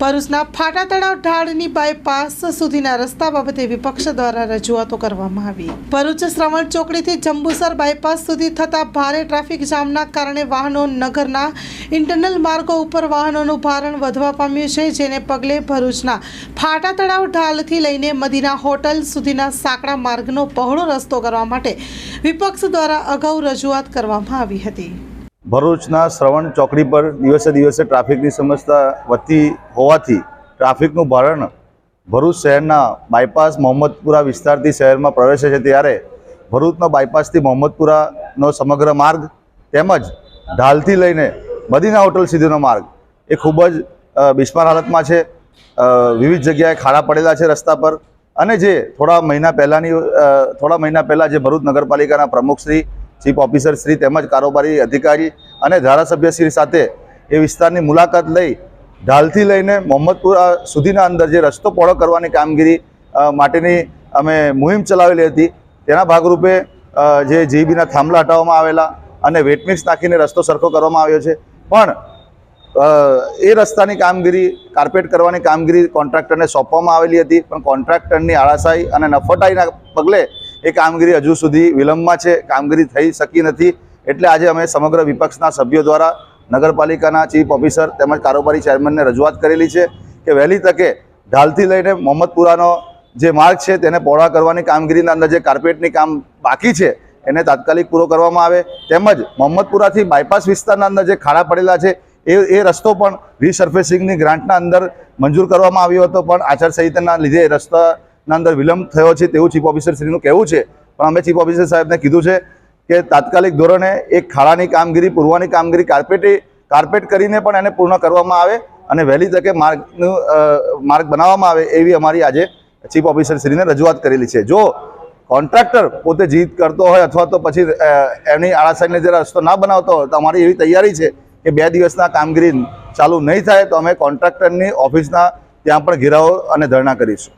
ભરૂચના ફાટા તળાવ ઢાળની બાયપાસ સુધીના રસ્તા બાબતે વિપક્ષ દ્વારા રજૂઆતો કરવામાં આવી. ભરૂચ શ્રવણ ચોકડીથી જંબુસર બાયપાસ સુધી થતા ભારે ટ્રાફિક જામના કારણે વાહનો નગરના ઇન્ટરનલ માર્ગો ઉપર વાહનોનું ભારણ વધવા પામ્યું છે, જેને પગલે ભરૂચના ફાટા તળાવ ઢાલથી લઈને મદીના હોટલ સુધીના સાંકડા માર્ગનો પહોળો રસ્તો કરવા માટે વિપક્ષ દ્વારા અગાઉ રજૂઆત કરવામાં આવી હતી. ભરૂચના શ્રવણ ચોકડી પર દિવસે દિવસે ટ્રાફિકની સમસ્યા વધતી હોવાથી ટ્રાફિકનું ભારણ ભરૂચ શહેરના બાયપાસ મોહમ્મદપુરા વિસ્તારથી શહેરમાં પ્રવેશે છે ત્યારે ભરૂચના બાયપાસથી મોહમ્મદપુરાનો સમગ્ર માર્ગ તેમજ ઢાલથી લઈને મદીના હોટલ સુધીનો માર્ગ એ ખૂબ જ બિસ્માર હાલતમાં છે. વિવિધ જગ્યાએ ખાડા પડેલા છે રસ્તા પર અને જે થોડા મહિના પહેલાંની થોડા મહિના પહેલાં જે ભરૂચ નગરપાલિકાના પ્રમુખશ્રી ચીફ ઓફિસર શ્રી તેમજ કારોબારી અધિકારી અને ધારાસભ્યશ્રી સાથે એ વિસ્તારની મુલાકાત લઈ, ઢાલથી લઈને મોહમ્મદપુરા સુધીના અંદર જે રસ્તો પહોળો કરવાની કામગીરી માટેની અમે મુહિમ ચલાવેલી હતી. તેના ભાગરૂપે જે જીબીના થાંભલા હટાવવામાં આવેલા અને વેટમિક્સ નાખીને રસ્તો સરખો કરવામાં આવ્યો છે. પણ એ રસ્તાની કામગીરી, કાર્પેટ કરવાની કામગીરી કોન્ટ્રાક્ટરને સોંપવામાં આવેલી હતી. પણ કોન્ટ્રાક્ટરની આળાશાહી અને નફટાઈના પગલે એ કામગીરી હજુ સુધી વિલંબમાં છે, કામગીરી થઈ શકી નથી. એટલે આજે અમે સમગ્ર વિપક્ષના સભ્યો દ્વારા નગરપાલિકાના ચીફ ઓફિસર તેમજ કારોબારી ચેરમેનને રજૂઆત કરેલી છે કે વહેલી તકે ઢાલથી લઈને મોહમ્મદપુરાનો જે માર્ગ છે તેને પહોળા કરવાની કામગીરીના અંદર જે કાર્પેટની કામ બાકી છે, એને તાત્કાલિક પૂરો કરવામાં આવે. તેમજ મોહમ્મદપુરાથી બાયપાસ વિસ્તારના અંદર જે ખાડા પડેલા છે, એ એ રસ્તો પણ રીસર્ફેસિંગની ગ્રાન્ટના અંદર મંજૂર કરવામાં આવ્યો હતો. પણ આચારસંહિતાના લીધે એ રસ્તાના અંદર વિલંબ થયો છે તેવું ચીફ ઓફિસર શ્રીનું કહેવું છે. પણ અમે ચીફ ઓફિસર સાહેબને કીધું છે કે તાત્કાલિક ધોરણે એક ખાડાની કામગીરી, પૂરવાની કામગીરી કાર્પેટે કાર્પેટ કરીને પણ એને પૂર્ણ કરવામાં આવે અને વહેલી તકે માર્ગનું માર્ગ બનાવવામાં આવે એવી અમારી આજે ચીફ ઓફિસર શ્રીને રજૂઆત કરેલી છે. જો કોન્ટ્રાક્ટર પોતે જીત કરતો હોય અથવા તો પછી એમની આળાશાહીને જે રસ્તો ના બનાવતો હોય તો અમારી એવી તૈયારી છે કે બે દિવસના કામગીરી ચાલુ નહીં થાય તો અમે કોન્ટ્રાક્ટરની ઓફિસના ત્યાં પણ ઘેરાવો અને ધરણા કરીશું.